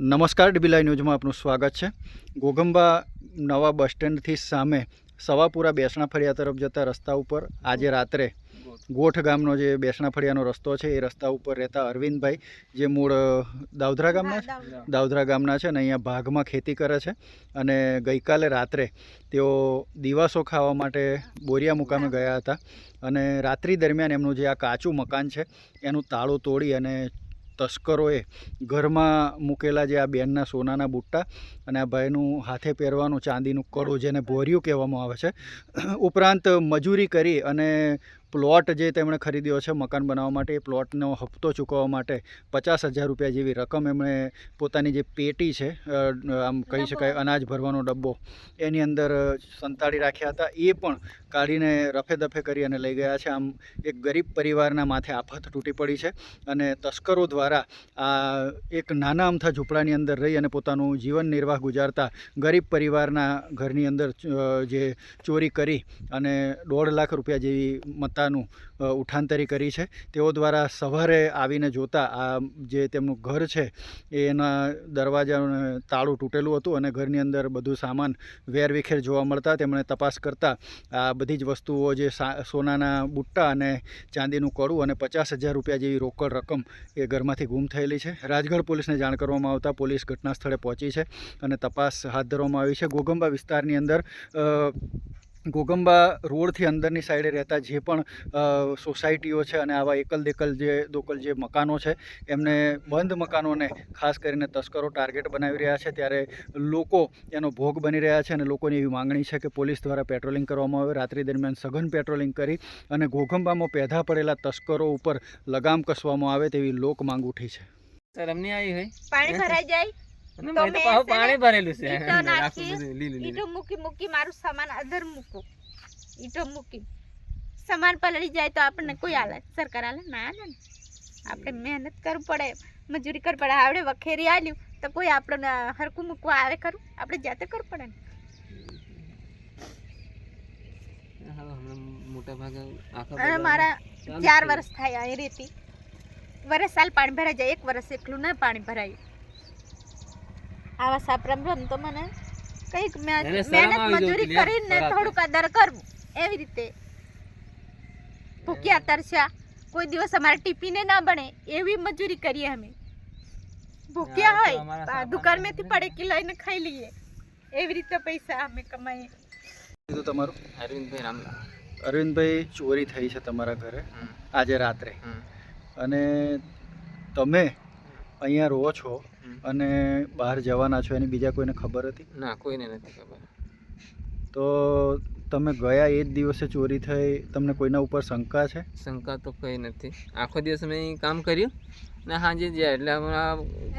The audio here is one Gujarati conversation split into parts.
નમસ્કાર ડીબીલાઈ ન્યૂઝમાં આપનું સ્વાગત છે. ઘોગંબા નવા બસ સ્ટેન્ડથી સામે સવાપુરા બેસણા ફળિયા તરફ જતા રસ્તા ઉપર આજે રાત્રે ગોઠ ગામનો જે બેસણા ફળિયાનો રસ્તો છે એ રસ્તા ઉપર રહેતા અરવિંદભાઈ જે મૂળ દાવધરા દાઉધરા ગામના છે? દાઉધરા. ગામના છે ને અહીંયા ભાગમાં ખેતી કરે છે. અને ગઈકાલે રાત્રે તેઓ દિવાસો ખાવા માટે બોરિયા મુકામે ગયા હતા. અને રાત્રિ દરમિયાન એમનું જે આ કાચું મકાન છે એનું તાળું તોડી અને તસ્કરોએ ઘરમાં મૂકેલા જે આ બેનના સોનાના બુટ્ટા અને આ ભાઈનું હાથે પહેરવાનું ચાંદીનું કડું જેને ભોરિયું કહેવામાં આવે છે, ઉપરાંત મજૂરી કરી અને પ્લોટ જે તેમણે ખરીદ્યો છે મકાન બનાવવા માટે એ પ્લોટનો હપ્તો ચૂકવવા માટે પચાસ હજાર રૂપિયા જેવી રકમ એમણે પોતાની જે પેટી છે આમ કહી શકાય અનાજ ભરવાનો ડબ્બો એની અંદર સંતાડી રાખ્યા હતા. એ પણ કાઢીને રફે દફે કરી અને લઈ ગયા છે. આમ એક ગરીબ પરિવારના માથે આફત તૂટી પડી છે અને તસ્કરો દ્વારા આ એક નાના અમથા ઝૂંપડાની અંદર રહી અને પોતાનું જીવન નિર્વાહ ગુજારતા ગરીબ પરિવારના ઘરની અંદર જે ચોરી કરી અને દોઢ લાખ રૂપિયા જેવી મત્તાનું અ, ઉઠાંતરી કરી છે. તેઓ દ્વારા સવારે આવીને જોતા આ જે તેમનું ઘર છે એના દરવાજાનું તાળું તૂટેલું હતું અને ઘરની અંદર બધું સામાન વેરવિખેર જોવા મળતા. તેમણે તપાસ કરતા આ બધી જ વસ્તુઓ જે સોનાના બુટ્ટા અને ચાંદીનું કડું અને પચાસ હજાર રૂપિયા જેવી રોકડ રકમ એ ઘરમાંથી ગુમ થયેલી છે. રાજગઢ પોલીસને જાણ કરવામાં આવતા પોલીસ ઘટના સ્થળે પહોંચી છે અને તપાસ હાથ ધરવામાં આવી છે. ગોગંબા વિસ્તારની અંદર ગોગંબા રોડથી અંદરની સાઈડે રહેતા જે પણ સોસાયટીઓ છે અને આવા એકલ દેકલ જે દોકલ જે મકાનો છે એમને બંધ મકાનોને ખાસ કરીને તસ્કરો ટાર્ગેટ બનાવી રહ્યા છે. ત્યારે લોકો એનો ભોગ બની રહ્યા છે અને લોકોની એવી માંગણી છે કે પોલીસ દ્વારા પેટ્રોલિંગ કરવામાં આવે. રાત્રિ દરમિયાન સઘન પેટ્રોલિંગ કરી અને ગોગંબામાં પેધા પડેલા તસ્કરો ઉપર લગામ કસવામાં આવે તેવી લોક માંગ ઉઠી છે. નહીં આવી હોય. પાણી ભરાઈ જાય? પાણી ભરેલું છે. ઈંટો મૂકી મૂકી મારું સામાન અધર મૂકું. ઈટો મૂકી. સામાન પલળી જાય તો આપણને કોઈ હાલત સરકાર હાલે ના હાલે ને. આપણે મહેનત કરવું પડે મજૂરી કરવી પડે. આવડે વખેરી આલ્યું તો કોઈ આપણને હરકું મૂકવા આવે ખરું? આપણે જાતે કરવું પડે ને. મોટા ભાગે આખા અને બજારમાં મારા ચાર વર્ષ થાય અહીં રીતે. વરસ સાલ પાણી ભરાઈ જાય. એક વર્ષ એકલું ના પાણી ભરાયું. આવા સાપરામ રમ તો મને કંઈક મહેનત મજૂરી કરીને થોડુંક આદર કરવું એવી રીતે. ભૂખ્યા તરસ્યા કોઈ દિવસ અમારે ટીપીને ના બને એવી મજૂરી કરીએ અમે. ભૂખ્યા હોય દુકાન તો આ સામાન દુકાનમાંથી તો પડે કે લઈને ખાઈ લઈએ. એવી રીતે પૈસા અમે કમાઈએ. કીધું તમારું? અરવિંદભાઈ રામલા. અરવિંદભાઈ ચોરી થઈ છે તમારા ઘરે આજે રાત્રે. હમ, અને તમે અહીંયા રહો છો. અને બહાર જવાના છો એની બીજા કોઈને ખબર હતી? ના કોઈને નથી ખબર. તો તમે ગયા એ જ દિવસે ચોરી થઈ તમને કોઈના ઉપર શંકા છે? શંકા તો કઈ નથી. આખો દિવસ મેં કામ કર્યું ને સાંજે જ્યાં એટલે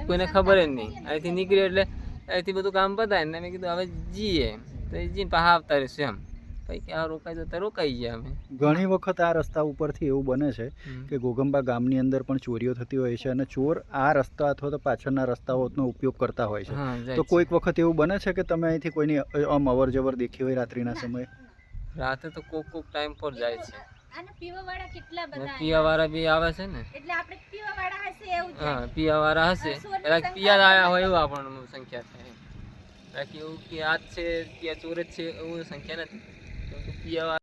કોઈને ખબર જ નહીં. અહીંથી નીકળ્યો એટલે અહીંથી બધું કામ પતાય ને મેં કીધું હવે જઈએ. તો જઈને પાછા આવતા રહીશું એમ. પછી કે આ રોકાઈ જતા રોકાઈ ગયા અમે. ઘણી વખત આ રસ્તા ઉપરથી એવું બને છે કે ગોગંબા ગામની અંદર પણ ચોરીઓ થતી હોય છે અને ચોર આ રસ્તા અથવા તો પાછળના રસ્તાઓનો ઉપયોગ કરતા હોય છે. તો કોઈક વખત એવું બને છે કે તમે અહીંથી કોઈની આમ અવર જવર દેખી હોય રાત્રિના સમયે? રાતે તો કોક કોક ટાઈમ પર જાય છે. અને પીવા વાળા કેટલા ને બધા પીવા વાળા બી આવે છે ને? એટલે આપણે પીવા હશે એવું હા થાય હશે. એટલે પિયા આવ્યા હોય એવું આપણને સંખ્યા થાય. બાકી એવું કે આજ છે ત્યાં ચોરજ છે એવું સંખ્યા નથી. કેમ કે પિયા